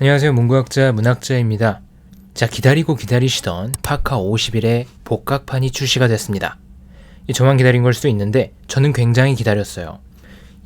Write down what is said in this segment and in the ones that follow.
안녕하세요. 문구학자 문학자입니다. 자, 기다리고 기다리시던 파카 50일의 복각판이 출시가 됐습니다. 이 저만 기다린 걸 수도 있는데 저는 굉장히 기다렸어요.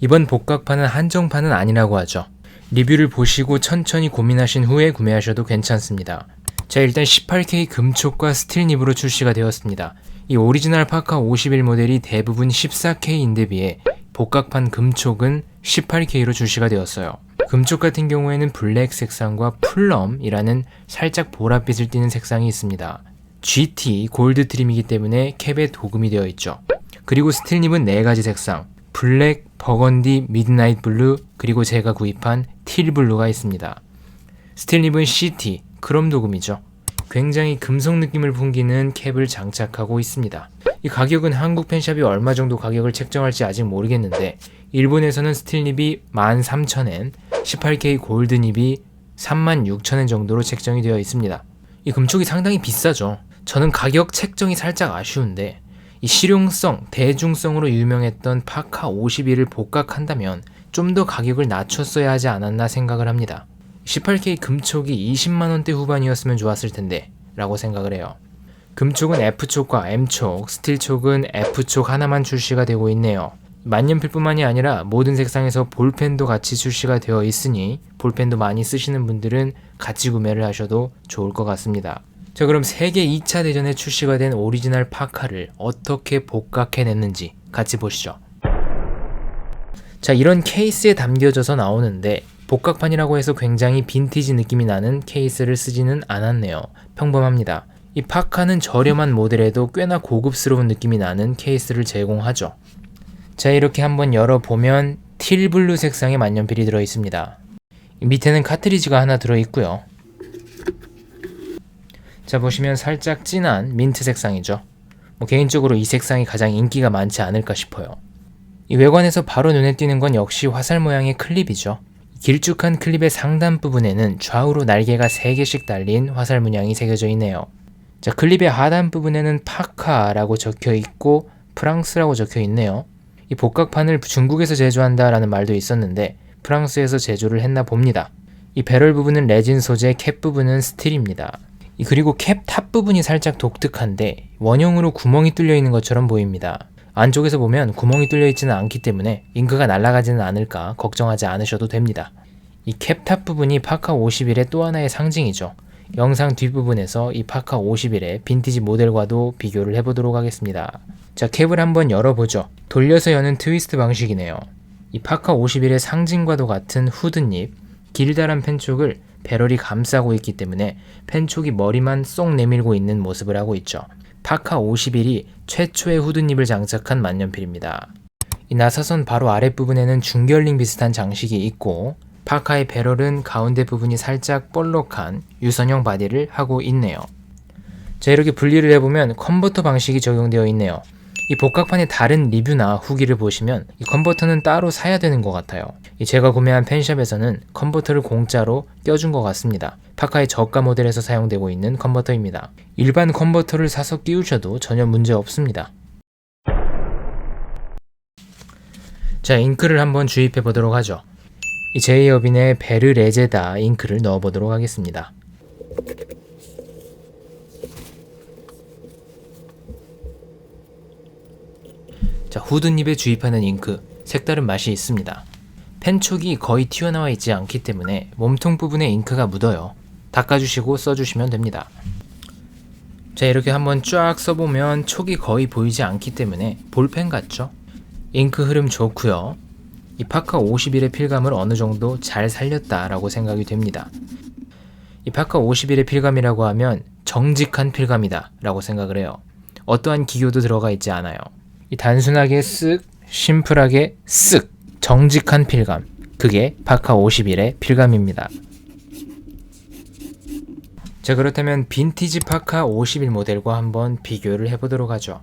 이번 복각판은 한정판은 아니라고 하죠. 리뷰를 보시고 천천히 고민하신 후에 구매하셔도 괜찮습니다. 자, 일단 18K 금촉과 스틸립으로 출시가 되었습니다. 이 오리지널 파카 51 모델이 대부분 14K인데 비해 복각판 금촉은 18K로 출시가 되었어요. 금쪽 같은 경우에는 블랙 색상과 플럼이라는 살짝 보랏빛을 띠는 색상이 있습니다. GT 골드 트림이기 때문에 캡에 도금이 되어 있죠. 그리고 스틸립은 네 가지 색상, 블랙, 버건디, 미드나잇 블루, 그리고 제가 구입한 틸 블루가 있습니다. 스틸립은 CT, 크롬 도금이죠. 굉장히 금속 느낌을 풍기는 캡을 장착하고 있습니다. 이 가격은 한국 펜샵이 얼마 정도 가격을 책정할지 아직 모르겠는데 일본에서는 스틸립이 13,000엔, 18K 골드닙이 36,000엔 정도로 책정이 되어 있습니다. 이 금촉이 상당히 비싸죠. 저는 가격 책정이 살짝 아쉬운데 이 실용성, 대중성으로 유명했던 파카 51을 복각한다면 좀 더 가격을 낮췄어야 하지 않았나 생각을 합니다. 18K 금촉이 20만원대 후반이었으면 좋았을 텐데 라고 생각을 해요. 금촉은 F촉과 M촉, 스틸촉은 F촉 하나만 출시가 되고 있네요. 만년필뿐만이 아니라 모든 색상에서 볼펜도 같이 출시가 되어 있으니 볼펜도 많이 쓰시는 분들은 같이 구매를 하셔도 좋을 것 같습니다. 자 그럼 세계 2차 대전에 출시가 된 오리지널 파카를 어떻게 복각해냈는지 같이 보시죠. 자 이런 케이스에 담겨져서 나오는데 복각판이라고 해서 굉장히 빈티지 느낌이 나는 케이스를 쓰지는 않았네요. 평범합니다. 이 파카는 저렴한 모델에도 꽤나 고급스러운 느낌이 나는 케이스를 제공하죠. 자 이렇게 한번 열어보면 틸블루 색상의 만년필이 들어있습니다. 밑에는 카트리지가 하나 들어있고요. 자 보시면 살짝 진한 민트 색상이죠. 뭐 개인적으로 이 색상이 가장 인기가 많지 않을까 싶어요. 이 외관에서 바로 눈에 띄는 건 역시 화살 모양의 클립이죠. 길쭉한 클립의 상단 부분에는 좌우로 날개가 3개씩 달린 화살 문양이 새겨져 있네요. 자, 클립의 하단 부분에는 파카라고 적혀 있고 프랑스라고 적혀 있네요. 이 복각판을 중국에서 제조한다라는 말도 있었는데 프랑스에서 제조를 했나 봅니다. 이 배럴 부분은 레진 소재, 캡 부분은 스틸입니다. 이 그리고 캡 탑 부분이 살짝 독특한데 원형으로 구멍이 뚫려 있는 것처럼 보입니다. 안쪽에서 보면 구멍이 뚫려 있지는 않기 때문에 잉크가 날아가지는 않을까 걱정하지 않으셔도 됩니다. 이 캡 탑 부분이 파카 51의 또 하나의 상징이죠. 영상 뒷부분에서 이 파카 51의 빈티지 모델과도 비교를 해보도록 하겠습니다. 자, 캡을 한번 열어보죠. 돌려서 여는 트위스트 방식이네요. 이 파카 51의 상징과도 같은 후드닙, 길다란 펜촉을 배럴이 감싸고 있기 때문에 펜촉이 머리만 쏙 내밀고 있는 모습을 하고 있죠. 파카 51이 최초의 후드닙을 장착한 만년필입니다. 이 나사선 바로 아랫부분에는 중결링 비슷한 장식이 있고 파카의 배럴은 가운데 부분이 살짝 볼록한 유선형 바디를 하고 있네요. 자 이렇게 분리를 해보면 컨버터 방식이 적용되어 있네요. 이 복각판의 다른 리뷰나 후기를 보시면 이 컨버터는 따로 사야 되는 것 같아요. 이 제가 구매한 펜샵에서는 컨버터를 공짜로 껴준 것 같습니다. 파카의 저가 모델에서 사용되고 있는 컨버터입니다. 일반 컨버터를 사서 끼우셔도 전혀 문제 없습니다. 자, 잉크를 한번 주입해 보도록 하죠. 이 제이어빈의 베르레제다 잉크를 넣어 보도록 하겠습니다. 자, 후드닙에 주입하는 잉크, 색다른 맛이 있습니다. 펜촉이 거의 튀어나와 있지 않기 때문에 몸통 부분에 잉크가 묻어요. 닦아주시고 써주시면 됩니다. 자, 이렇게 한번 쫙 써보면 촉이 거의 보이지 않기 때문에 볼펜 같죠? 잉크 흐름 좋고요. 이 파카 51의 필감을 어느 정도 잘 살렸다라고 생각이 됩니다. 이 파카 51의 필감이라고 하면 정직한 필감이다라고 생각을 해요. 어떠한 기교도 들어가 있지 않아요. 이 단순하게 쓱, 심플하게 쓱, 정직한 필감. 그게 파카 51의 필감입니다. 자, 그렇다면 빈티지 파카 51 모델과 한번 비교를 해보도록 하죠.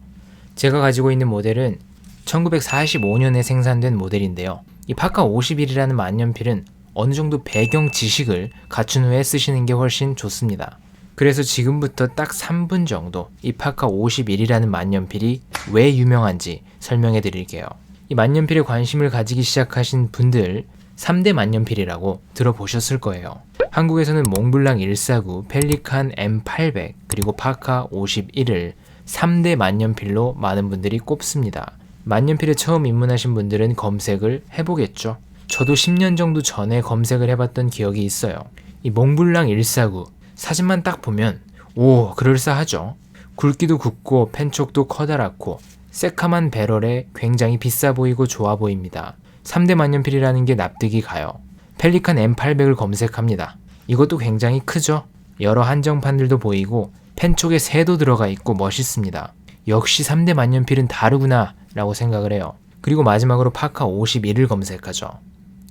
제가 가지고 있는 모델은 1945년에 생산된 모델인데요. 이 파카 51이라는 만년필은 어느 정도 배경 지식을 갖춘 후에 쓰시는 게 훨씬 좋습니다. 그래서 지금부터 딱 3분 정도 이 파카 51이라는 만년필이 왜 유명한지 설명해 드릴게요. 이 만년필에 관심을 가지기 시작하신 분들 3대 만년필이라고 들어보셨을 거예요. 한국에서는 몽블랑 149, 펠리칸 M800, 그리고 파카 51을 3대 만년필로 많은 분들이 꼽습니다. 만년필에 처음 입문하신 분들은 검색을 해보겠죠. 저도 10년 정도 전에 검색을 해봤던 기억이 있어요. 이 몽블랑 149 사진만 딱 보면 오 그럴싸하죠. 굵기도 굵고 펜촉도 커다랗고 새카만 배럴에 굉장히 비싸 보이고 좋아 보입니다. 3대 만년필이라는 게 납득이 가요. 펠리칸 M800을 검색합니다. 이것도 굉장히 크죠? 여러 한정판들도 보이고 펜촉에 새도 들어가 있고 멋있습니다. 역시 3대 만년필은 다르구나 라고 생각을 해요. 그리고 마지막으로 파카 51을 검색하죠.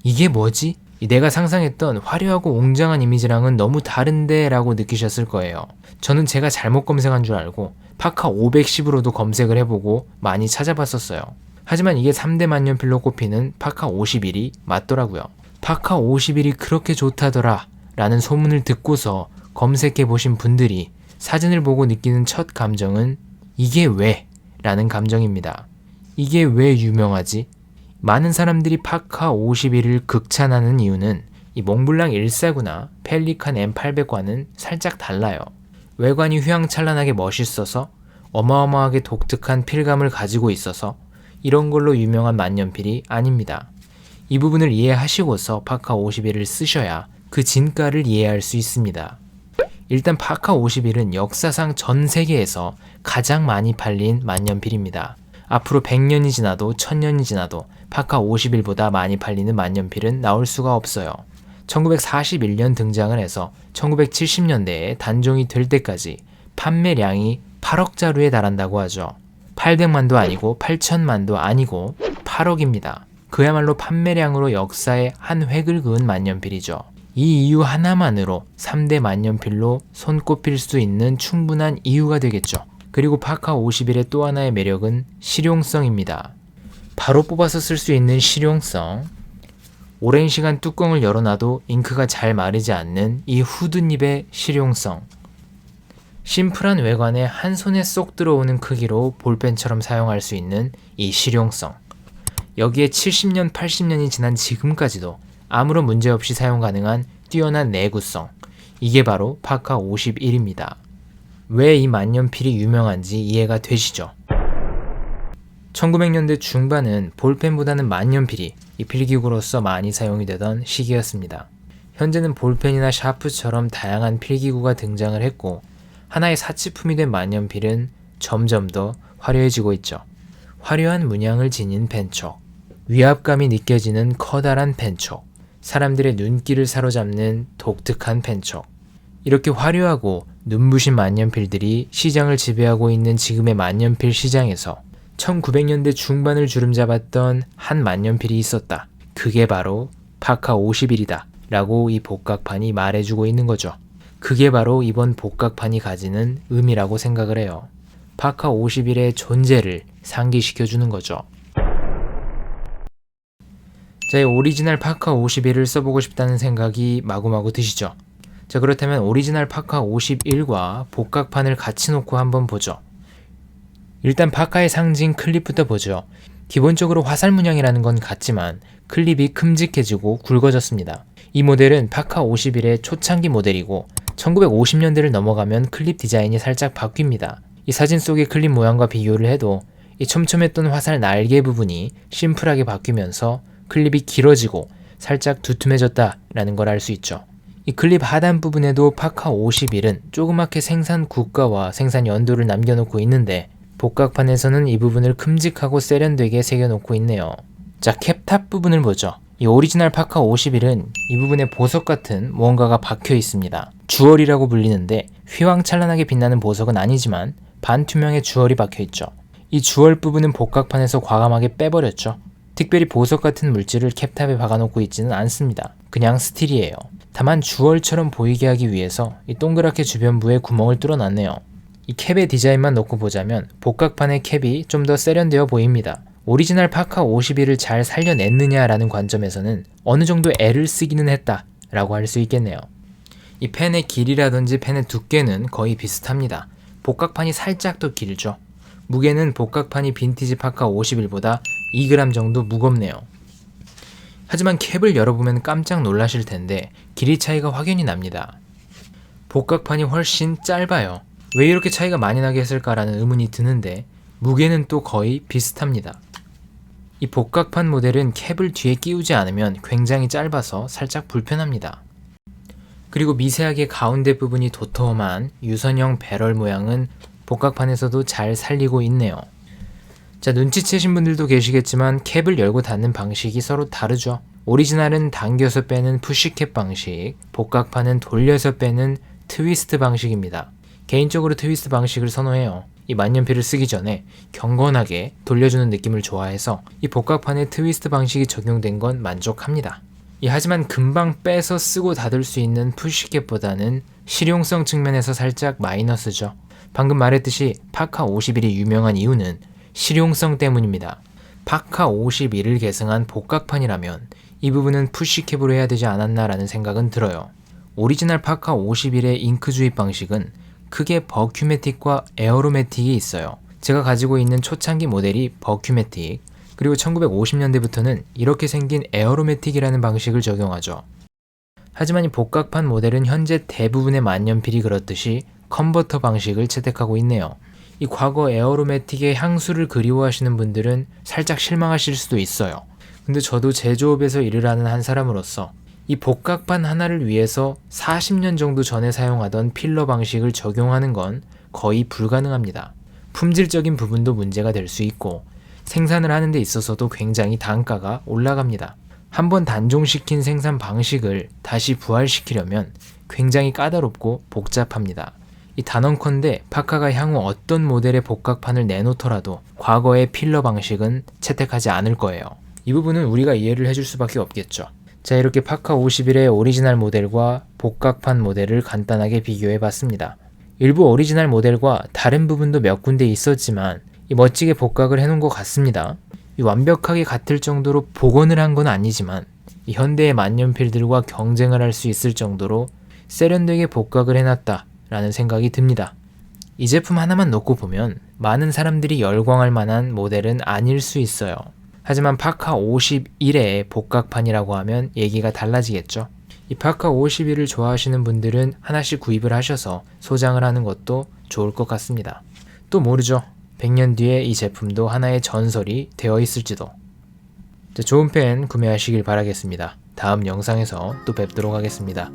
이게 뭐지? 내가 상상했던 화려하고 웅장한 이미지랑은 너무 다른데 라고 느끼셨을 거예요. 저는 제가 잘못 검색한 줄 알고 파카 510으로도 검색을 해보고 많이 찾아봤었어요. 하지만 이게 3대 만년필로 꼽히는 파카 51이 맞더라고요. 파카 51이 그렇게 좋다더라 라는 소문을 듣고서 검색해 보신 분들이 사진을 보고 느끼는 첫 감정은 이게 왜? 라는 감정입니다. 이게 왜 유명하지? 많은 사람들이 파카 51을 극찬하는 이유는 이 몽블랑 149나 펠리칸 M800과는 살짝 달라요. 외관이 휘황찬란하게 멋있어서 어마어마하게 독특한 필감을 가지고 있어서 이런 걸로 유명한 만년필이 아닙니다. 이 부분을 이해하시고서 파카 51을 쓰셔야 그 진가를 이해할 수 있습니다. 일단 파카 51은 역사상 전 세계에서 가장 많이 팔린 만년필입니다. 앞으로 100년이 지나도 1000년이 지나도 파카 51보다 많이 팔리는 만년필은 나올 수가 없어요. 1941년 등장을 해서 1970년대에 단종이 될 때까지 판매량이 8억 자루에 달한다고 하죠. 800만도 아니고 8천만도 아니고 8억입니다. 그야말로 판매량으로 역사에 한 획을 그은 만년필이죠. 이 이유 하나만으로 3대 만년필로 손꼽힐 수 있는 충분한 이유가 되겠죠. 그리고 파카 51의 또 하나의 매력은 실용성입니다. 바로 뽑아서 쓸 수 있는 실용성. 오랜 시간 뚜껑을 열어놔도 잉크가 잘 마르지 않는 이 후드닙의 실용성. 심플한 외관에 한 손에 쏙 들어오는 크기로 볼펜처럼 사용할 수 있는 이 실용성. 여기에 70년, 80년이 지난 지금까지도 아무런 문제 없이 사용 가능한 뛰어난 내구성. 이게 바로 파카 51입니다. 왜 이 만년필이 유명한지 이해가 되시죠? 1900년대 중반은 볼펜보다는 만년필이 이 필기구로서 많이 사용이 되던 시기였습니다. 현재는 볼펜이나 샤프처럼 다양한 필기구가 등장을 했고 하나의 사치품이 된 만년필은 점점 더 화려해지고 있죠. 화려한 문양을 지닌 펜촉, 위압감이 느껴지는 커다란 펜촉, 사람들의 눈길을 사로잡는 독특한 펜촉. 이렇게 화려하고 눈부신 만년필들이 시장을 지배하고 있는 지금의 만년필 시장에서 1900년대 중반을 주름잡았던 한 만년필이 있었다. 그게 바로 파카 51이다. 라고 이 복각판이 말해주고 있는 거죠. 그게 바로 이번 복각판이 가지는 의미라고 생각을 해요. 파카 51의 존재를 상기시켜주는 거죠. 자, 이 오리지널 파카 51을 써보고 싶다는 생각이 마구마구 드시죠? 자, 그렇다면 오리지널 파카 51과 복각판을 같이 놓고 한번 보죠. 일단 파카의 상징 클립부터 보죠. 기본적으로 화살 문양이라는 건 같지만 클립이 큼직해지고 굵어졌습니다. 이 모델은 파카 51의 초창기 모델이고 1950년대를 넘어가면 클립 디자인이 살짝 바뀝니다. 이 사진 속의 클립 모양과 비교를 해도 이 촘촘했던 화살 날개 부분이 심플하게 바뀌면서 클립이 길어지고 살짝 두툼해졌다라는 걸 알 수 있죠. 이 클립 하단 부분에도 파카 51은 조그맣게 생산 국가와 생산 연도를 남겨놓고 있는데 복각판에서는 이 부분을 큼직하고 세련되게 새겨놓고 있네요. 자, 캡탑 부분을 보죠. 이 오리지널 파카 51은 이 부분에 보석 같은 무언가가 박혀 있습니다. 주얼이라고 불리는데 휘황찬란하게 빛나는 보석은 아니지만 반투명의 주얼이 박혀 있죠. 이 주얼 부분은 복각판에서 과감하게 빼버렸죠. 특별히 보석 같은 물질을 캡탑에 박아놓고 있지는 않습니다. 그냥 스틸이에요. 다만 주얼처럼 보이게 하기 위해서 이 동그랗게 주변부에 구멍을 뚫어놨네요. 이 캡의 디자인만 놓고 보자면 복각판의 캡이 좀 더 세련되어 보입니다. 오리지널 파카 51을 잘 살려냈느냐라는 관점에서는 어느 정도 애를 쓰기는 했다 라고 할 수 있겠네요. 이 펜의 길이라든지 펜의 두께는 거의 비슷합니다. 복각판이 살짝 더 길죠. 무게는 복각판이 빈티지 파카 51보다 2g 정도 무겁네요. 하지만 캡을 열어보면 깜짝 놀라실 텐데 길이 차이가 확연히 납니다. 복각판이 훨씬 짧아요. 왜 이렇게 차이가 많이 나게 했을까라는 의문이 드는데 무게는 또 거의 비슷합니다. 이 복각판 모델은 캡을 뒤에 끼우지 않으면 굉장히 짧아서 살짝 불편합니다. 그리고 미세하게 가운데 부분이 도톰한 유선형 배럴 모양은 복각판에서도 잘 살리고 있네요. 자, 눈치채신 분들도 계시겠지만 캡을 열고 닫는 방식이 서로 다르죠. 오리지널은 당겨서 빼는 푸시캡 방식, 복각판은 돌려서 빼는 트위스트 방식입니다. 개인적으로 트위스트 방식을 선호해요. 이 만년필을 쓰기 전에 경건하게 돌려주는 느낌을 좋아해서 이 복각판에 트위스트 방식이 적용된 건 만족합니다. 이 하지만 금방 빼서 쓰고 닫을 수 있는 푸시캡보다는 실용성 측면에서 살짝 마이너스죠. 방금 말했듯이 파카 51이 유명한 이유는 실용성 때문입니다. 파카 51을 계승한 복각판이라면 이 부분은 푸시캡으로 해야 되지 않았나라는 생각은 들어요. 오리지널 파카 51의 잉크 주입 방식은 크게 버큐매틱과 에어로매틱이 있어요. 제가 가지고 있는 초창기 모델이 버큐매틱, 그리고 1950년대부터는 이렇게 생긴 에어로매틱이라는 방식을 적용하죠. 하지만 이 복각판 모델은 현재 대부분의 만년필이 그렇듯이 컨버터 방식을 채택하고 있네요. 이 과거 에어로매틱의 향수를 그리워하시는 분들은 살짝 실망하실 수도 있어요. 근데 저도 제조업에서 일을 하는 한 사람으로서 이 복각판 하나를 위해서 40년 정도 전에 사용하던 필러 방식을 적용하는 건 거의 불가능합니다. 품질적인 부분도 문제가 될 수 있고 생산을 하는 데 있어서도 굉장히 단가가 올라갑니다. 한번 단종시킨 생산 방식을 다시 부활시키려면 굉장히 까다롭고 복잡합니다. 이 단언컨대 파카가 향후 어떤 모델의 복각판을 내놓더라도 과거의 필러 방식은 채택하지 않을 거예요. 이 부분은 우리가 이해를 해줄 수밖에 없겠죠. 자, 이렇게 파카 51의 오리지널 모델과 복각판 모델을 간단하게 비교해 봤습니다. 일부 오리지널 모델과 다른 부분도 몇 군데 있었지만 이 멋지게 복각을 해놓은 것 같습니다. 이 완벽하게 같을 정도로 복원을 한 건 아니지만 이 현대의 만년필들과 경쟁을 할 수 있을 정도로 세련되게 복각을 해놨다 라는 생각이 듭니다. 이 제품 하나만 놓고 보면 많은 사람들이 열광할 만한 모델은 아닐 수 있어요. 하지만 파카 51의 복각판이라고 하면 얘기가 달라지겠죠. 이 파카 51을 좋아하시는 분들은 하나씩 구입을 하셔서 소장을 하는 것도 좋을 것 같습니다. 또 모르죠. 100년 뒤에 이 제품도 하나의 전설이 되어 있을지도. 자, 좋은 펜 구매하시길 바라겠습니다. 다음 영상에서 또 뵙도록 하겠습니다.